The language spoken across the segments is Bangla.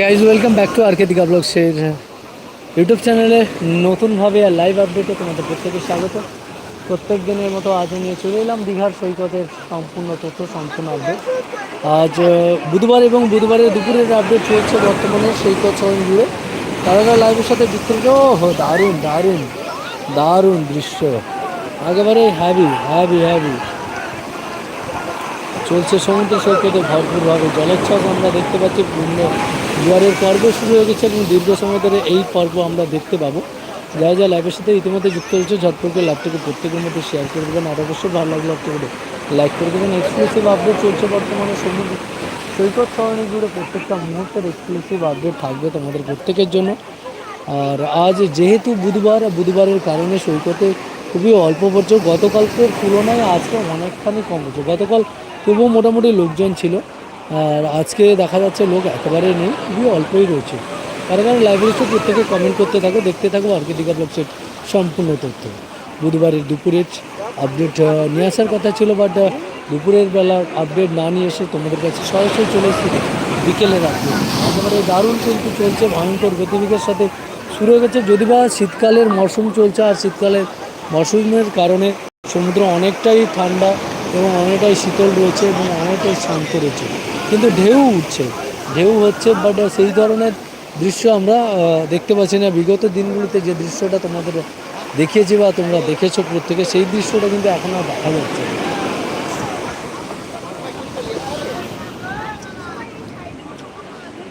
গাইজ ওয়েলকাম ব্যাক টু আর্কেদিকা ব্লগসের ইউটিউব চ্যানেলে নতুনভাবে আর লাইভ আপডেটে তোমাদের প্রত্যেকে স্বাগত। প্রত্যেক দিনের মতো আজও নিয়ে চলে এলাম দীঘার সৈকতের সম্পূর্ণ তথ্য, সম্পূর্ণ আপডেট আজ বুধবার এবং বুধবারের দুপুরের আপডেট চলছে বর্তমানে সৈকত শহর জুড়ে। তারা লাইভের সাথে যুক্ত ও দারুণ দারুণ দারুণ দৃশ্য। একেবারে হ্যাভি হ্যাভি হ্যাভি চলছে সমুদ্র সৈকতে ভরপুরভাবে। জলোচ্ছ্বাস আমরা দেখতে পাচ্ছি, পূর্ণ জোয়ারের পর্ব শুরু হয়ে গেছে এবং দীর্ঘ সময় ধরে এই পর্ব আমরা দেখতে পাবো। যারা যা লাইভের সাথে ইতিমধ্যে যুক্ত হয়েছে ঝটপট করে প্রত্যেকের মধ্যে শেয়ার করে দেবেন। আর অবশ্যই ভালো লাগলে লাইভটিকে লাইক করে দেবেন। এক্সক্লুসিভ আপডেট চলছে বর্তমানে সমুদ্র সৈকত সরণি জুড়ে প্রত্যেকটা মুহূর্তের এক্সক্লুসিভ আপডেট থাকবে তোমাদের প্রত্যেকের জন্য। আর আজ যেহেতু বুধবার বুধবারের কারণে সৈকতে খুবই অল্প পড়ছে গতকালকের তুলনায় আজকে অনেকখানি কম হচ্ছে গতকাল তবুও মোটামুটি লোকজন ছিল। আর আজকে দেখা যাচ্ছে লোক একেবারে নেই, খুবই অল্পই রয়েছে। কারণ কারণ লাইব্রেরিতে প্রত্যেকে কমেন্ট করতে থাকো, দেখতে থাকো আর্কিটিকা ব্লগসের সম্পূর্ণ তথ্য। বুধবারের দুপুরের আপডেট নিয়ে আসার কথা ছিল বাট দুপুরের বেলা আপডেট না নিয়ে এসে তোমাদের কাছে সরাসরি চলে এসেছি বিকেলের আপডেট একেবারে দারুণ কিন্তু চলছে, ভয়ঙ্কর গতিবেগের সাথে শুরু হয়ে গেছে। যদি বা শীতকালের মরশুম চলছে, আর শীতকালের মরশুমের কারণে সমুদ্র অনেকটাই ঠান্ডা এবং অনেকটাই শীতল রয়েছে এবং অনেকটাই শান্ত রয়েছে। কিন্তু ঢেউ উঠছে। ঢেউ হচ্ছে বাট সেই ধরনের দৃশ্য আমরা দেখতে পাচ্ছি না। বিগত দিনগুলিতে যে দৃশ্যটা তোমাদের দেখিয়েছি বা তোমরা দেখেছ প্রত্যেকে, সেই দৃশ্যটা কিন্তু এখন আর দেখা যাচ্ছে।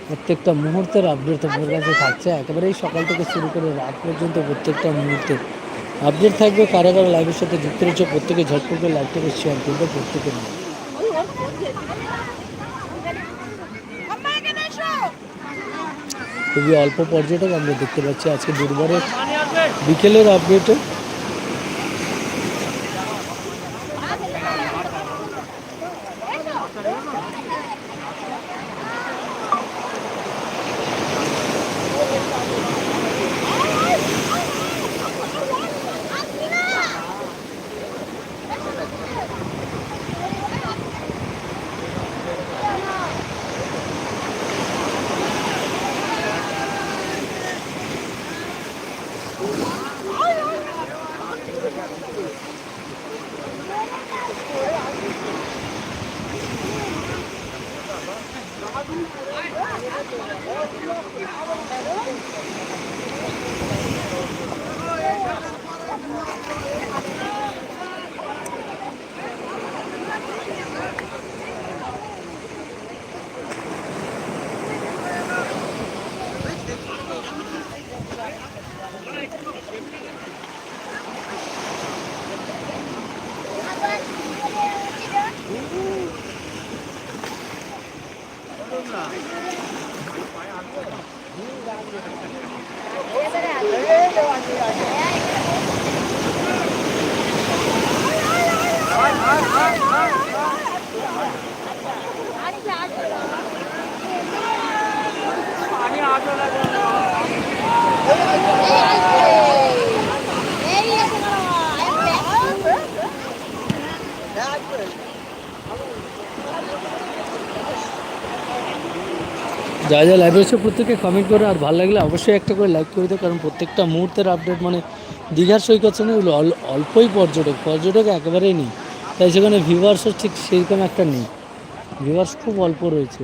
প্রত্যেকটা মুহূর্তের আপডেট তোমাদের কাছে থাকছে। একেবারেই সকাল থেকে শুরু করে রাত পর্যন্ত প্রত্যেকটা মুহূর্তে। আপডেট থাকবে কারা কারা লাইভের সাথে যুক্ত রয়েছে প্রত্যেকে ঝটপট করে লাইভটাকে শেয়ার করবে প্রত্যেকের খুবই অল্প পর্যটক আমরা দেখতে পাচ্ছি আজকে দুর্বারের বিকেলের আপডেটে যা যা লাইভ রয়েছে প্রত্যেকে কমেন্ট করে, আর ভালো লাগলে অবশ্যই একটা করে লাইক করে দেয় কারণ প্রত্যেকটা মুহূর্তের আপডেট মানে দীঘার সৈকত সঙ্গে অল্পই পর্যটক পর্যটক একেবারেই নেই। তাই সেখানে ভিউয়ার্সও ঠিক সেরকম একটা নেই। ভিউয়ার্স খুব অল্প রয়েছে।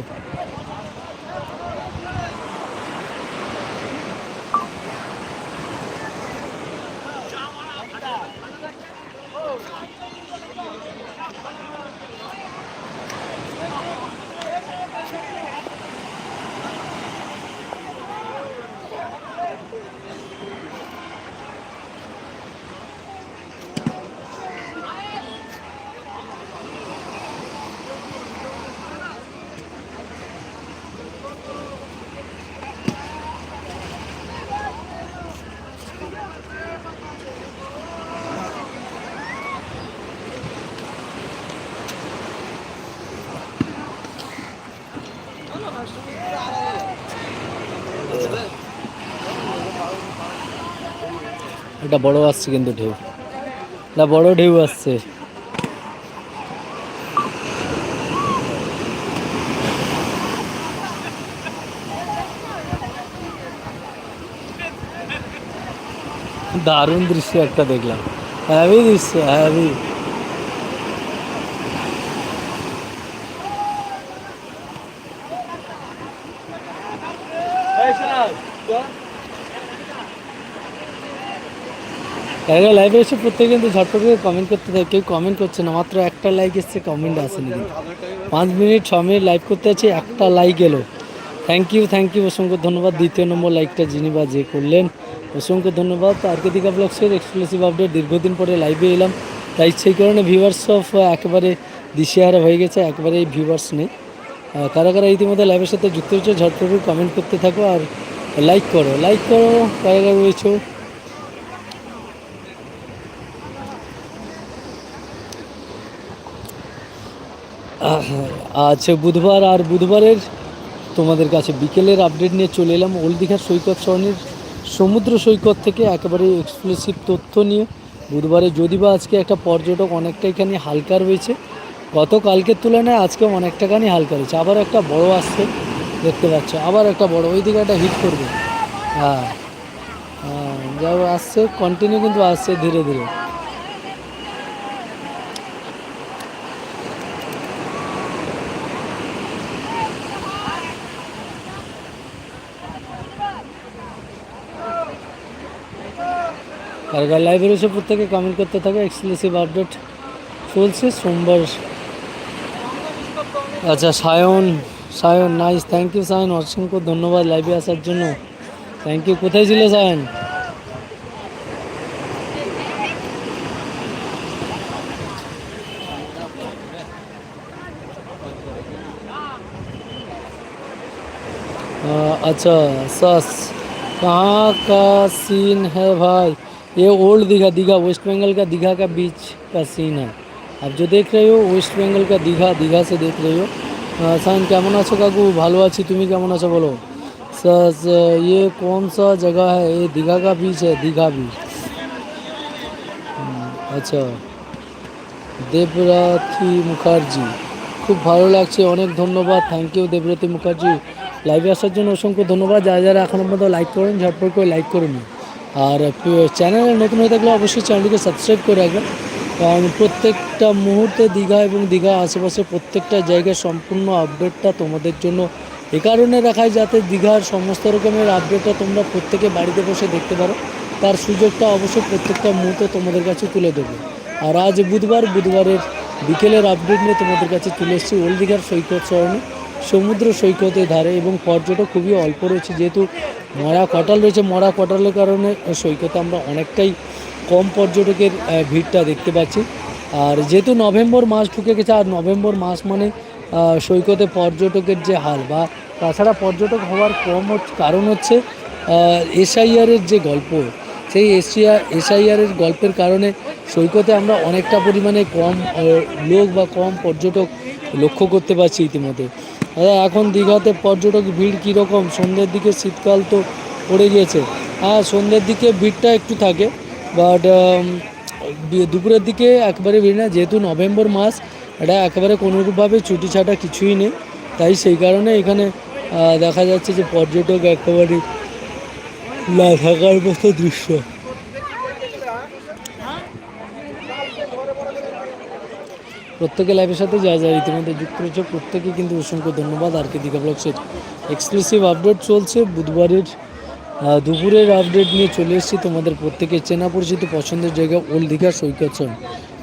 এটা বড় আসছে কিন্তু ঢেউ। না, বড় ঢেউ আসছে। দারুণ দৃশ্য একটা দেখলাম। হ্যাভি দৃশ্য হ্যাভি এরা লাইভে এসে প্রত্যেকে কিন্তু ঝটপট করে কমেন্ট করতে থাকে। কেউ কমেন্ট করছে না, মাত্র একটা লাইক এসছে কমেন্ট আসেনি পাঁচ মিনিট, ছ মিনিট লাইভ করতে আছে একটা লাইক এলো। থ্যাংক ইউ থ্যাংক ইউ অসংখ্য ধন্যবাদ। দ্বিতীয় নম্বর লাইকটা যিনি বা যে করলেন, অসংখ্য ধন্যবাদ। আর্কেদিকা ব্লগসের এক্সক্লুসিভ আপডেট দীর্ঘদিন পরে লাইভে এলাম। তাই সেই কারণে ভিউয়ার্স অফ একেবারে দিশেহারা হয়ে গেছে একেবারে ভিউয়ার্স নেই। কারা কারা ইতিমধ্যে লাইভের সাথে যুক্ত হয়েছে, ঝটপট কমেন্ট করতে থাকো আর লাইক করো। লাইক করো, কারা কারা রয়েছো আজ বুধবার আর বুধবারের তোমাদের কাছে বিকেলের আপডেট নিয়ে চলে এলাম ওল্ড দীঘার সৈকত সরণির সমুদ্র সৈকত থেকে একেবারে এক্সক্লুসিভ তথ্য নিয়ে। বুধবারে যদি বা আজকে একটা পর্যটক অনেকটা এখানে হালকা রয়েছে, গতকালকের তুলনায় আজকে অনেকটাখানি হালকা রয়েছে। আবার একটা বড় আসছে, দেখতে পাচ্ছ, আবার একটা বড়, ওই দিকে একটা হিট করবে। হ্যাঁ হ্যাঁ যা আসছে কন্টিনিউ কিন্তু আসছে ধীরে ধীরে। আর লাইভে এসে প্রত্যেকে কমেন্ট করতে থাকে এক্সক্লুসিভ আপডেট চলছে সোমবার আচ্ছা Sayan Sayan nice thank you Sayan অসংখ্য ধন্যবাদ লাইভে আসার জন্য থ্যাংক ইউ কোথায় ছিলে সায়ন अ, अच्छा सस कहाँ का सीन है भाई ये old Digha Digha West Bengal का दीघा का बीच का सीन है आप जो देख रहे हो ওয়েস্ট বেঙ্গল का দীঘা দীঘা से देख रहे हो अ, साइन কেমন আছো কাকু ভালো আছি তুমি কেমন আছো বলো सस ये कौन सा जगह है ये दीघा का बीच है दीघा बीच हम्म, अच्छा দেবরাথী মুখার্জি খুব ভালো লাগছে অনেক ধন্যবাদ থ্যাংক ইউ দেবরাথী মুখার্জি লাইভে আসার জন্য অসংখ্য ধন্যবাদ যারা যারা এখনও পর্যন্ত লাইক করেন ঝটপট করে লাইক করে নিন আর চ্যানেলে নতুন হয়ে থাকলে অবশ্যই চ্যানেলটিকে সাবস্ক্রাইব করে রাখবেন। কারণ প্রত্যেকটা মুহূর্তে দীঘা এবং দীঘা আশেপাশে প্রত্যেকটা জায়গার সম্পূর্ণ আপডেটটা তোমাদের জন্য এ কারণে রাখায় যাতে দীঘার সমস্ত রকমের আপডেটটা তোমরা প্রত্যেকে বাড়িতে বসে দেখতে পারো। তার সুযোগটা অবশ্যই প্রত্যেকটা মুহূর্তে তোমাদের কাছে তুলে দেবো। আর আজ বুধবার, বুধবারের বিকেলের আপডেট নিয়ে তোমাদের কাছে তুলে এসেছি ওল্ড দীঘার সৈকত শরণে সমুদ্র সৈকতের ধারে এবং পর্যটক খুবই অল্প রয়েছে, যেহেতু মরা কটাল রয়েছে। মরা কটালের কারণে সৈকতে আমরা অনেকটাই কম পর্যটকের ভিড়টা দেখতে পাচ্ছি। আর যেহেতু নভেম্বর মাস ঢুকে গেছে, আর নভেম্বর মাস মানে সৈকতে পর্যটকের যে হাল বা তাছাড়া পর্যটক হওয়ার কম কারণ হচ্ছে এসআইআরের যে গল্প, সেই এশিয়া এসআইআরের গল্পের কারণে সৈকতে আমরা অনেকটা পরিমাণে কম লোক বা কম পর্যটক লক্ষ্য করতে পারছি ইতিমধ্যে। দাদা এখন দীঘাতে পর্যটক ভিড় কীরকম? সন্ধ্যের দিকে শীতকাল তো পড়ে গিয়েছে। হ্যাঁ সন্ধ্যের দিকে ভিড়টা একটু থাকে বাট দুপুরের দিকে একবারে ভিড় না, যেহেতু নভেম্বর মাস, এটা একেবারে কোনোরূপভাবে ছুটি ছাটা কিছুই নেই। তাই সেই কারণে এখানে দেখা যাচ্ছে যে পর্যটক একেবারে না থাকার মতো দৃশ্য। প্রত্যেকে লাইভের সাথে যা যা ইতিমধ্যে যুক্ত রয়েছে প্রত্যেকে কিন্তু অসংখ্য ধন্যবাদ আর কে দীঘা ব্লগসের এক্সক্লুসিভ আপডেট চলছে, বুধবারের দুপুরের আপডেট নিয়ে চলে এসেছি তোমাদের প্রত্যেকের চেনা পরিচিত পছন্দের জায়গা ওল্ড দীঘা সৈকত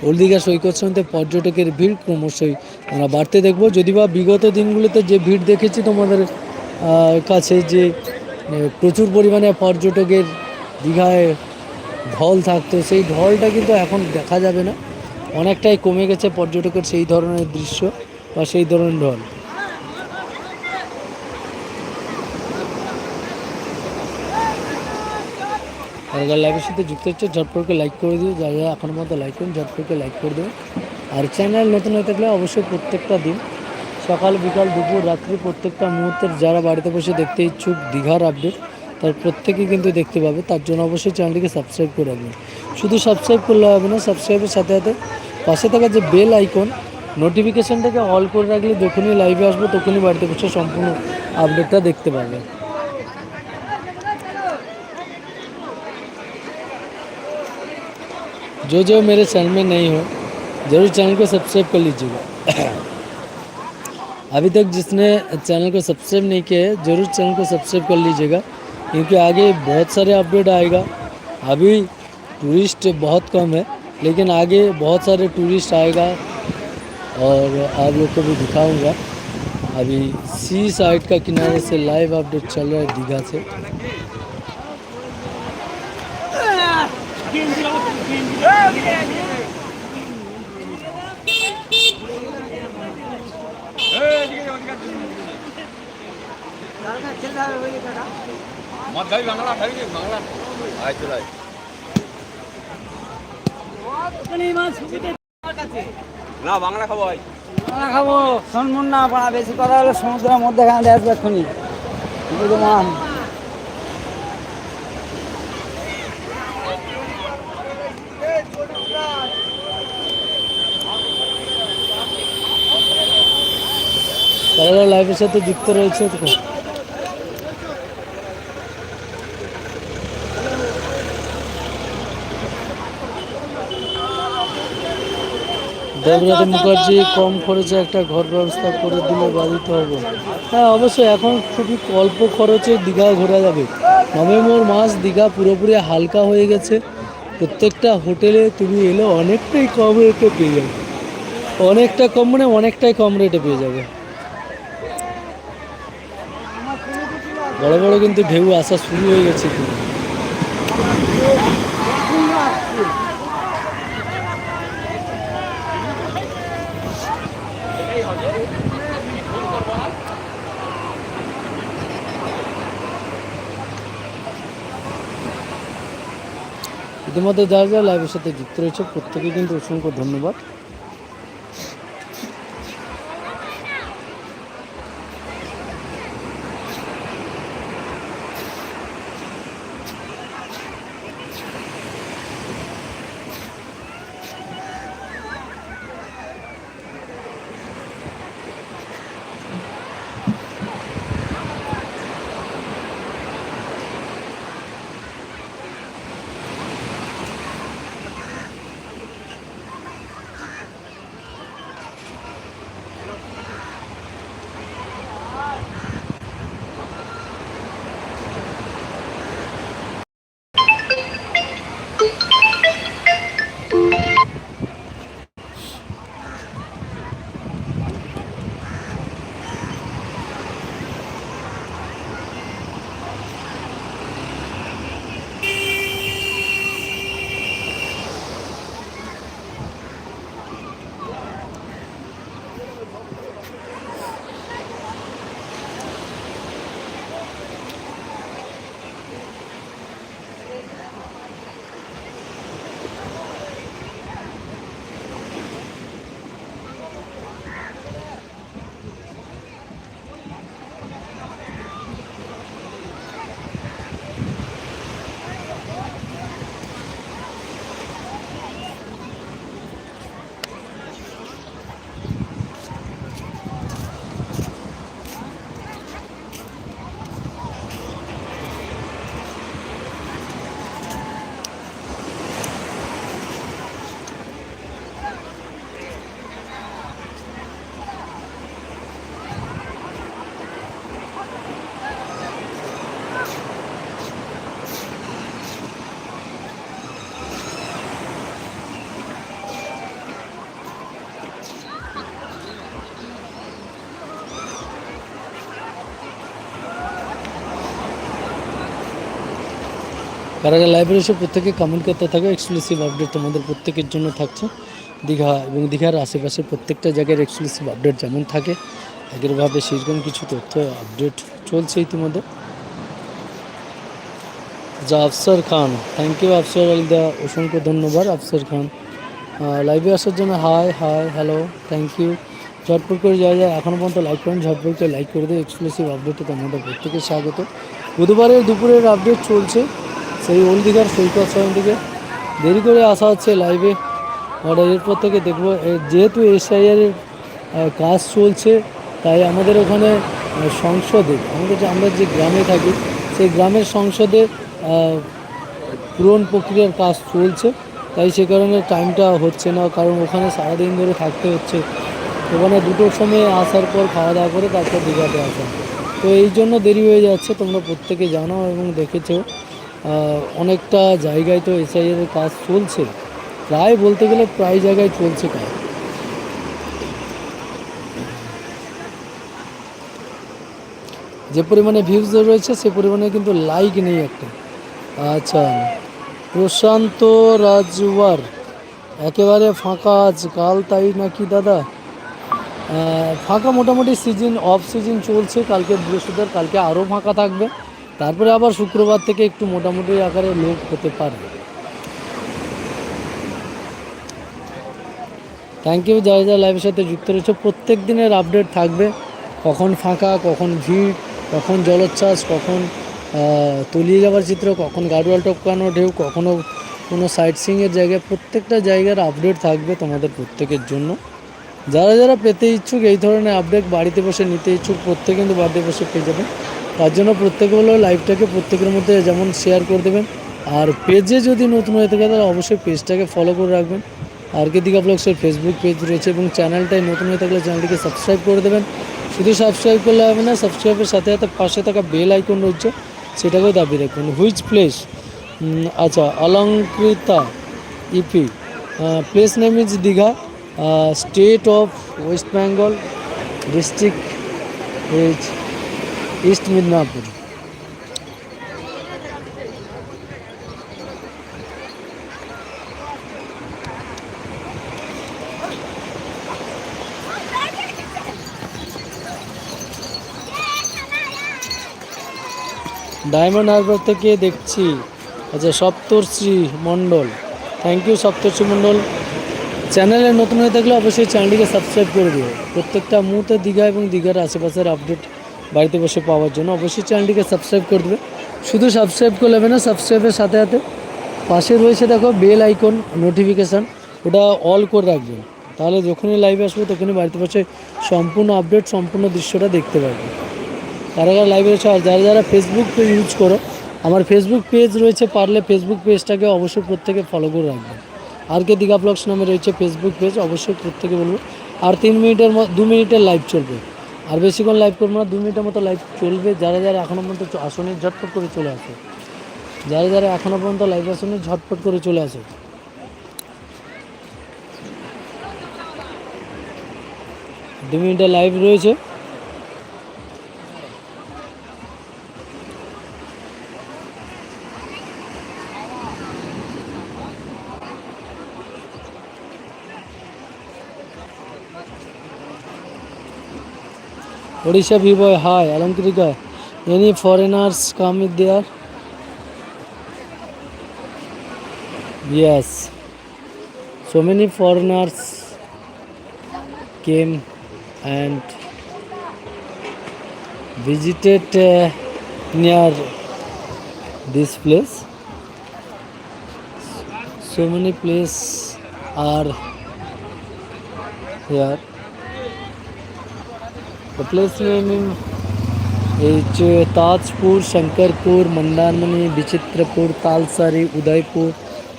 ওল্ড দীঘা সৈকত সনতে পর্যটকের ভিড় ক্রমশই আমরা বাড়তে দেখব। যদি বা বিগত দিনগুলোতে যে ভিড় দেখেছি তোমাদের কাছে যে প্রচুর পরিমাণে পর্যটকের দীঘায় ঢল থাকতো, সেই ঢলটা কিন্তু এখন দেখা যাবে না। অনেকটাই কমে গেছে পর্যটকের সেই ধরনের দৃশ্য বা সেই ধরনের ঢল। আর লাইভের সাথে যুক্ত হচ্ছে, ঝটপটকে লাইক করে দিও, যা যা এখনও মতো লাইক করুন, ঝটপটকে লাইক করে দেবেন আর চ্যানেল নতুন হয়ে থাকলে অবশ্যই প্রত্যেকটা দিন, সকাল, বিকাল, দুপুর, রাত্রি প্রত্যেকটা মুহূর্তের যারা বাড়িতে বসে দেখতে ইচ্ছুক, দীঘার আপডেট তার প্রত্যেকেই কিন্তু দেখতে পাবে। তার জন্য অবশ্যই চ্যানেলটিকে সাবস্ক্রাইব করে রাখবেন। শুধু সাবস্ক্রাইব করলে হবে না সাবস্ক্রাইবের সাথে সাথে পাশে থাকা যে বেল আইকন নোটিফিকেশানটাকে অল করে রাখলে যখনই লাইভে আসবো তখনই বাড়িতে বসে সম্পূর্ণ আপডেটটা দেখতে পাবে जो जो मेरे चैनल में नहीं हो जरूर चैनल को सब्सक्राइब कर लीजिएगा अभी तक जिसने चैनल को सब्सक्राइब नहीं किया है जरूर चैनल को सब्सक्राइब कर लीजिएगा क्योंकि आगे बहुत सारे अपडेट आएगा अभी टूरिस्ट बहुत कम है लेकिन आगे बहुत सारे टूरिस्ट आएगा और आप लोग को भी दिखाऊँगा। अभी सी साइड का किनारे से लाइव अपडेट चल रहा है दीघा से। मत गई बांगला गाड़ी बांगला आय चलाई না, বাংলা খাব ভাই। খানা খাব শুনমুন না, পাড়া বেশি কথা হলে সমুদ্রের মধ্যে খানা আসবে এক্ষুনি বুঝলো তারা লাইভের সাথে যুক্ত রয়েছে দেবরাজ মুখার্জি কম খরচে একটা ঘর ব্যবস্থা করে দিলে বাধিত হবে। হ্যাঁ অবশ্যই এখন খুবই অল্প খরচে দীঘা ঘোরা যাবে। নভেম্বর মাস দীঘা পুরোপুরি হালকা হয়ে গেছে। প্রত্যেকটা হোটেলে তুমি এলে অনেকটাই কম রেটে পেয়ে যাবে। অনেকটা কম মানে অনেকটাই কম রেটে পেয়ে যাবে। বড় বড় কিন্তু ঢেউ আসা শুরু হয়ে গেছে। কিন্তু ইতিমধ্যে যারা যারা লাইভের সাথে যুক্ত রয়েছে প্রত্যেকে কিন্তু অসংখ্য ধন্যবাদ। কারা লাইব্রেরি এসে প্রত্যেকে কমেন্ট করতে থাকো এক্সক্লুসিভ আপডেট তোমাদের প্রত্যেকের জন্য থাকছে। দীঘা এবং দীঘার আশেপাশে প্রত্যেকটা জায়গার এক্সক্লুসিভ আপডেট যেমন থাকে আগেরভাবে সেরকম কিছু তথ্য আপডেট চলছে ইতিমধ্যে। যা আফসার খান থ্যাংক ইউ আফসার আলিদা, অসংখ্য ধন্যবাদ আফসার খান। লাইভে আসার জন্য hi hi hello thank you ঝটপট করে যাওয়া যায় এখনও পর্যন্ত লাইক করেন, ঝটপট করে লাইক করে দেয় এক্সক্লুসিভ আপডেটে তোমাদের প্রত্যেকে স্বাগত। বুধবারের দুপুরের আপডেট চলছে। সেই দীঘার সৈকত থেকে দেরি করে আসা হচ্ছে লাইভে আর এরপর থেকে দেখব যেহেতু এসআইআরের কাজ চলছে, তাই আমাদের ওখানে সংসদে, আমাদের যে, আমরা যে গ্রামে থাকি, সেই গ্রামের সংসদে পূরণ প্রক্রিয়ার কাজ চলছে। তাই সে কারণে টাইমটা হচ্ছে না, কারণ ওখানে সারাদিন ধরে থাকতে হচ্ছে। ওখানে দুটোর সময় আসার পর খাওয়া দাওয়া করে তারপর দীঘাতে আসা। তো এই জন্য দেরি হয়ে যাচ্ছে, তোমরা প্রত্যেকে জানো এবং দেখেছ। অনেকটা জায়গায় তো এসআইয়ের কাজ চলছে। প্রায় বলতে গেলে প্রায় জায়গায় চলছে কাজ। যে পরিমাণে ভিউজ রয়েছে, সে পরিমাণে কিন্তু লাইক নেই একটা। আচ্ছা প্রশান্ত রাজওয়ার, একেবারে ফাঁকা আজকাল তাই নাকি দাদা? ফাঁকা মোটামুটি সিজন অফ সিজন চলছে, কালকে বৃহস্পতিবার, কালকে আরও ফাঁকা থাকবে। তারপরে আবার শুক্রবার থেকে একটু মোটামুটি আকারে লোক হতে পারে। থ্যাংক ইউ যারা যারা লাইভের সাথে যুক্ত রয়েছে। প্রত্যেক দিনের আপডেট থাকবে। কখন ফাঁকা, কখন ভিড়, কখন জলোচ্ছ্বাস, কখন তলিয়ে যাওয়ার চিত্র, কখন গাড়োয়াল টপকানো ঢেউ কখনও কোনো সাইট সিংয়ের জায়গায়, প্রত্যেকটা জায়গার আপডেট থাকবে তোমাদের প্রত্যেকের জন্য। যারা যারা পেতে ইচ্ছুক এই ধরনের আপডেট বাড়িতে বসে নিতে ইচ্ছুক, প্রত্যেকে কিন্তু বাড়িতে বসে পেয়ে যাবেন তার জন্য প্রত্যেকে হলো লাইভটাকে প্রত্যেকের মধ্যে যেমন শেয়ার করে দেবেন। আর পেজে যদি নতুন হয়ে থাকে, তাহলে অবশ্যই পেজটাকে ফলো করে রাখবেন। আর কে দিঘা ব্লগসের ফেসবুক পেজ রয়েছে এবং চ্যানেলটাই নতুন হয়ে থাকলে চ্যানেলটিকে সাবস্ক্রাইব করে দেবেন। শুধু সাবস্ক্রাইব করলে হবে না সাবস্ক্রাইবের সাথে সাথে পাশে থাকা বেল আইকন রয়েছে, সেটাকেও দাবি রাখবেন। হুইচ প্লেস আচ্ছা Alankrita E P place name is Digha. State of West Bengal district is East Midnapore Diamond Harbour থেকে দেখছি আচ্ছা সপ্তর্ষি মণ্ডল। থ্যাংক ইউ সপ্তর্ষি মণ্ডল। চ্যানেলে নতুন হয়ে থাকলে অবশ্যই চ্যানেলটিকে সাবস্ক্রাইব করে দিও। প্রত্যেকটা মুহূর্তে দীঘা এবং দীঘার আশেপাশের আপডেট বাড়িতে বসে পাওয়ার জন্য। অবশ্যই চ্যানেলটিকে সাবস্ক্রাইব করে দেবে। শুধু সাবস্ক্রাইব করলে হবে না সাবস্ক্রাইবের সাথে সাথে পাশে রয়েছে দেখো বেল আইকন নোটিফিকেশান ওটা অল করে রাখবেন। তাহলে যখনই লাইভে আসবে, তখনই বাড়িতে বসে সম্পূর্ণ আপডেট সম্পূর্ণ দৃশ্যটা দেখতে পারবে। কারা কারা লাইভে রয়েছে, আর যারা যারা ফেসবুক ইউজ করো, আমার ফেসবুক পেজ রয়েছে পারলে ফেসবুক পেজটাকে অবশ্যই প্রত্যেকে ফলো করে রাখবেন। আর কে দীঘা ব্লগস নামে রয়েছে ফেসবুক পেজ অবশ্যই প্রত্যেকে বলব। আর তিন মিনিটের দু মিনিটের লাইভ চলবে। আর বেশিক্ষণ লাইভ করব না, দু মিনিটের মতো লাইভ চলবে। যারা যারা এখনও পর্যন্ত আসনে, ঝটপট করে চলে আসে। যারা যারা এখনও পর্যন্ত লাইভ আসনে, ঝটপট করে চলে আসে। দু মিনিটের লাইভ রয়েছে। Odisha B-boy, hi, Alankrika. Any foreigners come there? Yes. So many foreigners came and visited uh, near this place. So many places are here. The place name is uh, Tajpur Shankarpur Mandarmani Bichitrapur Talsari Udaipur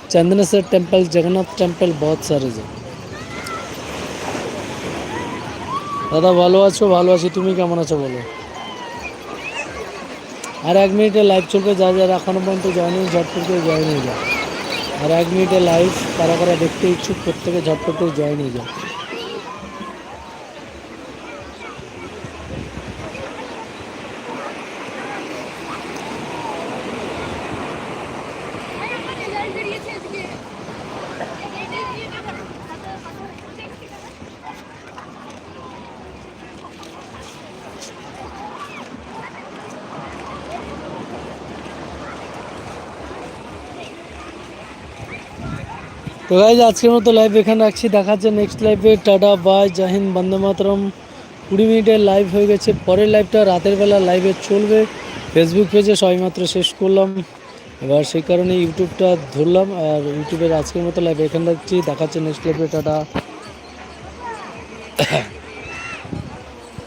Chandaneswar temple Jagannath temple बहुत सारे जगह দাদা ভালো আছো ভালো আছি তুমি কেমন আছো বলো আর এক মিনিটে লাইভ চলবে যা যারা এখনো পর্যন্ত জয়েন ঝটপট করে জয়েন হয়ে যায় আর এক মিনিটে লাইভ কারা কারা দেখতে ইচ্ছুক প্রত্যেকে ঝটপট করে জয়েন হয়ে যায় তো গাইজ আজকের মতো লাইভ এখানে রাখছি। দেখা যাচ্ছে নেক্সট লাইভে টাটা বাই জাহিন বন্দে মাতরম। কুড়ি মিনিটের লাইভ হয়ে গেছে। পরের লাইভটা রাতের বেলা লাইভে চলবে। ফেসবুক পেজে সবেমাত্র শেষ করলাম। এবার সেই কারণে ইউটিউবটা ধরলাম। আর ইউটিউবের আজকের মতো লাইভ এখানে রাখছি। দেখাচ্ছে নেক্সট লাইভে টাটা।